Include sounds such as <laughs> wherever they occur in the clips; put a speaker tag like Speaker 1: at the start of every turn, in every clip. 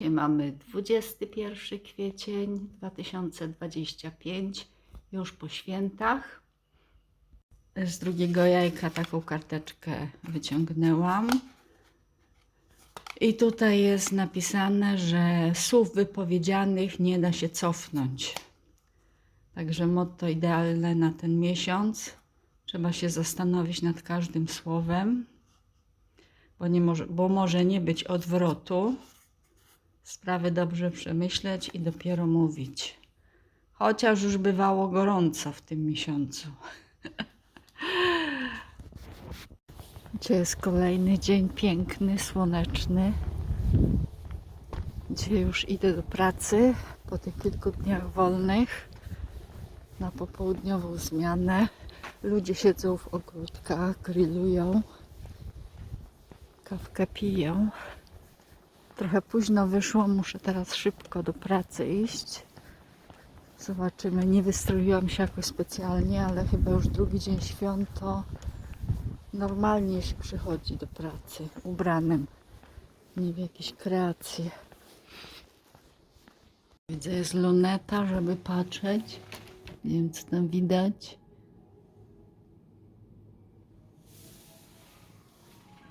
Speaker 1: Dzisiaj mamy 21 kwiecień 2025, już po świętach. Z drugiego jajka taką karteczkę wyciągnęłam. I tutaj jest napisane, że słów wypowiedzianych nie da się cofnąć. Także motto idealne na ten miesiąc. Trzeba się zastanowić nad każdym słowem, bo, nie może, bo może nie być odwrotu. Sprawy dobrze przemyśleć i dopiero mówić. Chociaż już bywało gorąco w tym miesiącu. <laughs> Dzisiaj jest kolejny dzień piękny, słoneczny. Dzisiaj już idę do pracy po tych kilku dniach wolnych na popołudniową zmianę. Ludzie siedzą w ogródkach, grillują, kawkę piją. Trochę późno wyszło, muszę teraz szybko do pracy iść. Zobaczymy, nie wystroiłam się jakoś specjalnie, ale chyba już drugi dzień świąt to normalnie się przychodzi do pracy ubranym, nie w jakieś kreacje. Widzę, jest luneta, żeby patrzeć. Nie wiem, co tam widać.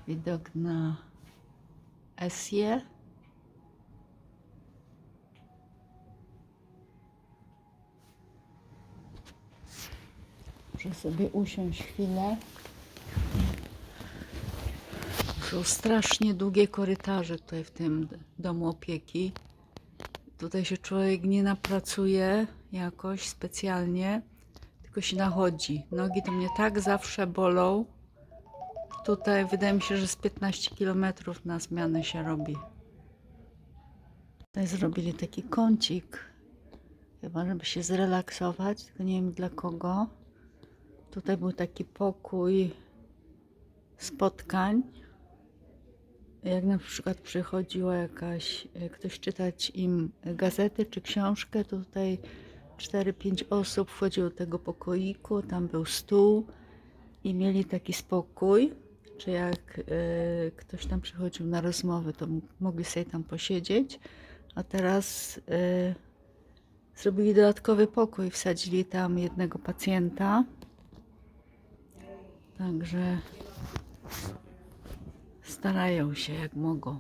Speaker 1: Widok na Esję. Muszę sobie usiąść chwilę. Są strasznie długie korytarze tutaj w tym domu opieki. Tutaj się człowiek nie napracuje jakoś specjalnie, tylko się nachodzi. Nogi to mnie tak zawsze bolą. Tutaj wydaje mi się, że z 15 km na zmianę się robi. Tutaj zrobili taki kącik, chyba żeby się zrelaksować, tylko nie wiem dla kogo. Tutaj był taki pokój spotkań. Jak na przykład przychodziła jakaś, e, ktoś czytać im gazetę czy książkę, to tutaj 4-5 osób wchodziło do tego pokoiku, tam był stół i mieli taki spokój, czy jak e, ktoś tam przychodził na rozmowę, to mogli sobie tam posiedzieć, a teraz e, zrobili dodatkowy pokój, wsadzili tam jednego pacjenta, także starają się jak mogą.